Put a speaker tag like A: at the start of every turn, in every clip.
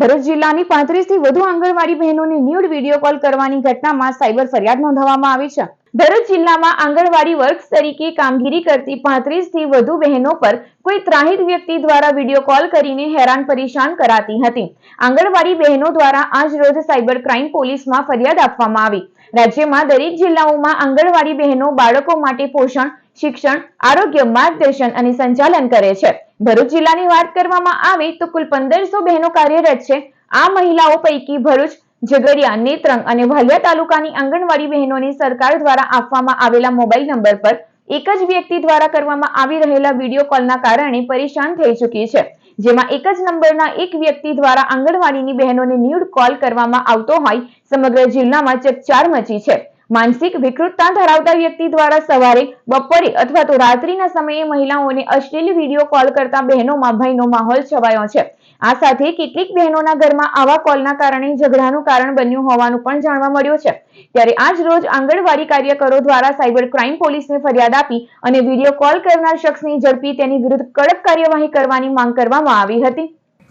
A: ભરૂચ જિલ્લાની પાંત્રીસથી વધુ આંગણવાડી બહેનોની ન્યૂડ વીડિયો કોલ કરવાની ઘટનામાં સાયબર ફરિયાદ નોંધવામાં આવી છે. ભરૂચ જિલ્લામાં આંગણવાડી વર્ક્સ તરીકે કામગીરી કરતી પાંત્રીસથી વધુ બહેનો પર કોઈ ત્રાહિત વ્યક્તિ દ્વારા વીડિયો કોલ કરીને હેરાન પરેશાન કરાતી હતી. આંગણવાડી બહેનો દ્વારા આજ રોજ સાયબર ક્રાઇમ પોલીસમાં ફરિયાદ આપવામાં આવી. રાજ્યમાં દરેક જિલ્લાઓમાં આંગણવાડી બહેનો બાળકો માટે પોષણ શિક્ષણ, આરોગ્ય, માર્ગદર્શન અને સંચાલન કરે છે. ભરૂચ જિલ્લાની વાત કરવામાં આવે તો કુલ પંદરસો બહેનો કાર્યરત છે. આ મહિલાઓ પૈકી ભરૂચ, ઝઘડિયા, નેત્રંગ અને ભાલિયા તાલુકાની આંગણવાડી બહેનોને સરકાર દ્વારા આપવામાં આવેલા મોબાઈલ નંબર પર એક જ વ્યક્તિ દ્વારા કરવામાં આવી રહેલા વીડિયો કોલના કારણે પરેશાન થઈ ચૂકી છે. જેમાં એક જ નંબરના એક વ્યક્તિ દ્વારા આંગણવાડીની બહેનોને ન્યૂડ કોલ કરવામાં આવતો હોય સમગ્ર જિલ્લામાં ચકચાર મચી છે. માનસિક વિકૃતતા ધરાવતા વ્યક્તિ દ્વારા સવારે, બપોરે અથવા તો રાત્રિના સમયે મહિલાઓને અશ્લીલ વીડિયો કોલ કરતા બહેનોમાં ભયનો માહોલ છવાયો છે. આ સાથે કેટલીક બહેનોના ઘરમાં આવા કોલના કારણે ઝઘડાનું કારણ બન્યું હોવાનું પણ જાણવા મળ્યું છે. ત્યારે આજ રોજ આંગણવાડી કાર્યકરો દ્વારા સાયબર ક્રાઇમ પોલીસને ફરિયાદ આપી અને વીડિયો કોલ કરનાર શખ્સની ઝડપી તેની વિરુદ્ધ કડક કાર્યવાહી કરવાની માંગ કરવામાં આવી હતી.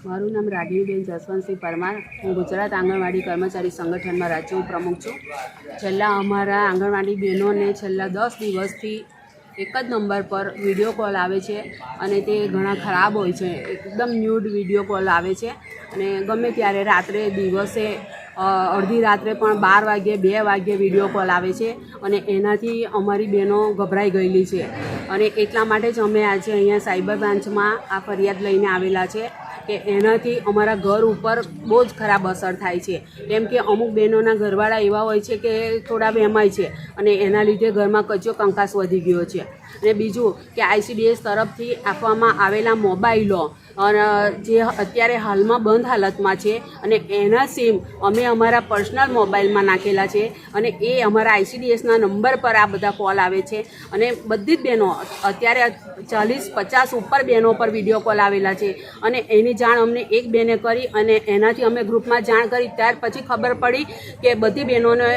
B: મારું નામ રાગીણીબેન જસવંતસિંહ પરમાર. હું ગુજરાત આંગણવાડી કર્મચારી સંગઠનમાં રાજ્ય પ્રમુખ છું. છેલ્લા અમારા આંગણવાડી બહેનોને છેલ્લા દસ દિવસથી એક જ નંબર પર વીડિયો કોલ આવે છે અને તે ઘણા ખરાબ હોય છે. એકદમ ન્યૂડ વીડિયો કોલ આવે છે અને ગમે ત્યારે રાત્રે દિવસે અડધી રાત્રે પણ બાર વાગ્યે, બે વાગે વીડિયો કોલ આવે છે અને એનાથી અમારી બહેનો ગભરાઈ ગયેલી છે. અને એટલા માટે જ અમે આજે અહીંયા સાયબર બ્રાન્ચમાં આ ફરિયાદ લઈને આવેલા છે. કે એનાથી અમારા ઘર ઉપર બહુ જ ખરાબ અસર થાય છે. કેમ કે અમુક બહેનોના ઘરવાળા એવા હોય છે કે થોડા બેમાય છે અને એના લીધે ઘરમાં કચ્યો કંકાસ વધી ગયો છે. અને બીજું કે આઈસીડીએસ તરફથી આપવામાં આવેલા મોબાઈલો અને જે અત્યારે હાલમાં બંધ હાલતમાં છે અને એના સિમ અમે અમારા પર્સનલ મોબાઈલમાં નાખેલા છે અને એ અમારા આઈસીડીએસના નંબર પર આ બધા કોલ આવે છે અને બધી જ બહેનો અત્યારે ચાલીસ, પચાસ ઉપર બહેનો પર વીડિયો કોલ આવેલા છે અને એની જાણ અમને એક બેને કરી અને એનાથી અમે ગ્રુપમાં જાણ કરી. ત્યાર પછી ખબર પડી કે બધી બહેનોને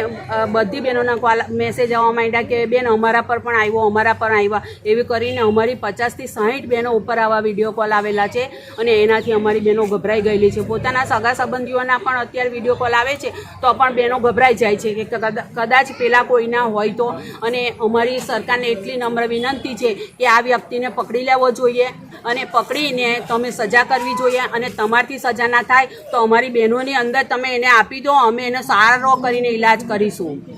B: બધી બહેનોના કોલ મેસેજ આવવા માંડ્યા કે બેન અમારા પર પણ આવ્યો, અમારા પર આવ્યા. એવી કરીને અમારી પચાસથી સાહીઠ બહેનો ઉપર આવા વીડિયો કોલ આવેલા છે અને એનાથી અમારી બહેનો ગભરાઈ ગયેલી છે. પોતાના સગા સંબંધીઓના પણ અત્યારે વીડિયો કોલ આવે છે, તો પણ બહેનો ગભરાઈ જાય છે કે કદા- કદાચ પેલા કોઈના હોય તો. અને અમારી સરકારને એટલી નમ્ર વિનંતી છે કે આ વ્યક્તિને પકડી લેવો જોઈએ અને પકડીને તમે સજા કરવી જોઈએ અને તમારથી સજા ના થાય તો અમારી બહેનોની અંદર તમે એને આપી દો, અમે એને સારો કરીને ઈલાજ કરીશું.